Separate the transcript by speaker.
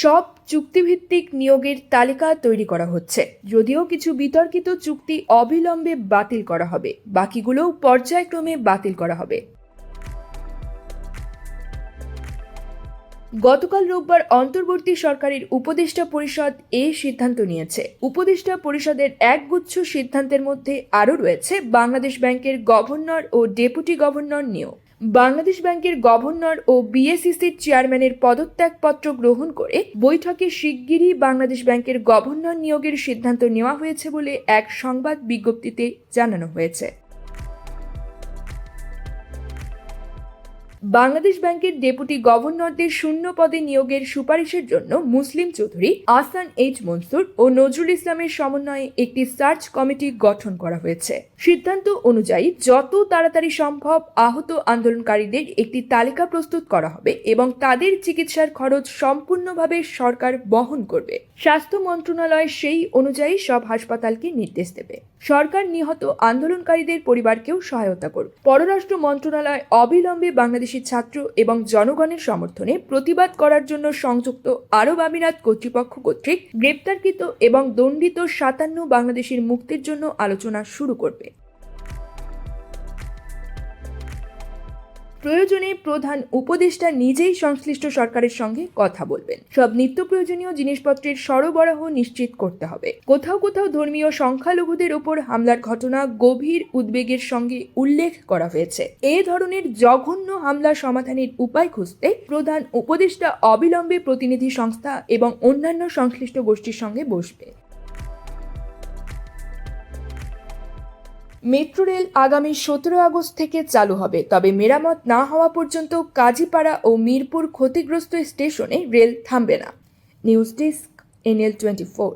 Speaker 1: সব চুক্তিভিত্তিক নিয়োগের তালিকা তৈরি করা হচ্ছে। যদিও কিছু বিতর্কিত চুক্তি অবিলম্বে বাতিল করা হবে। বাকিগুলোও পর্যায়ক্রমে বাতিল করা হবে। গতকাল রোববার অন্তর্বর্তী সরকারের উপদেষ্টা পরিষদ এই সিদ্ধান্ত নিয়েছে। উপদেষ্টা পরিষদের একগুচ্ছ সিদ্ধান্তের মধ্যে আরও রয়েছে বাংলাদেশ ব্যাংকের গভর্নর ও ডেপুটি গভর্নর নিয়োগ। বাংলাদেশ ব্যাংকের গভর্নর ও বিএসিসির চেয়ারম্যানের পদত্যাগপত্র গ্রহণ করে বৈঠকে শিগগিরই বাংলাদেশ ব্যাংকের গভর্নর নিয়োগের সিদ্ধান্ত নেওয়া হয়েছে বলে এক সংবাদ বিজ্ঞপ্তিতে জানানো হয়েছে। বাংলাদেশ ব্যাংকের ডেপুটি গভর্নরদের শূন্য পদে নিয়োগের সুপারিশের জন্য মুসলিম চৌধুরী আসান এইচ মনসুর ও নজরুল ইসলামের সমন্বয়ে একটি সার্চ কমিটি গঠন করা হয়েছে। সিদ্ধান্ত অনুযায়ী যত তাড়াতাড়ি সম্ভব আহত আন্দোলনকারীদের একটি তালিকা প্রস্তুত করা হবে এবং তাদের চিকিৎসার খরচ সম্পূর্ণভাবে সরকার বহন করবে। স্বাস্থ্য মন্ত্রণালয় সেই অনুযায়ী সব হাসপাতালকে নির্দেশ দেবে। সরকার নিহত আন্দোলনকারীদের পরিবারকেও সহায়তা করবে পররাষ্ট্র মন্ত্রণালয় অবিলম্বে বাংলাদেশি ছাত্র এবং জনগণের সমর্থনে প্রতিবাদ করার জন্য সংযুক্ত আরব আমিরাত কর্তৃপক্ষ কর্তৃক গ্রেপ্তারকৃত এবং দণ্ডিত সাতান্ন বাংলাদেশের মুক্তির জন্য আলোচনা শুরু করবে। প্রয়োজনে প্রধান উপদেষ্টা নিজেই সংশ্লিষ্ট সরকারের সঙ্গে কথা বলবেন। সব নিত্য প্রয়োজনীয় জিনিসপত্রের সরবরাহ নিশ্চিত করতে হবে। কোথাও কোথাও ধর্মীয় সংখ্যালঘুদের ওপর হামলার ঘটনা গভীর উদ্বেগের সঙ্গে উল্লেখ করা হয়েছে। এ ধরনের জঘন্য হামলা সমাধানের উপায় খুঁজতে প্রধান উপদেষ্টা অবিলম্বে প্রতিনিধি সংস্থা এবং অন্যান্য সংশ্লিষ্ট গোষ্ঠীর সঙ্গে বসবে। মেট্রো রেল আগামী সতেরো আগস্ট থেকে চালু হবে। তবে মেরামত না হওয়া পর্যন্ত কাজীপাড়া ও মিরপুর ক্ষতিগ্রস্ত স্টেশনে রেল থামবে না। News desk, NL twenty four.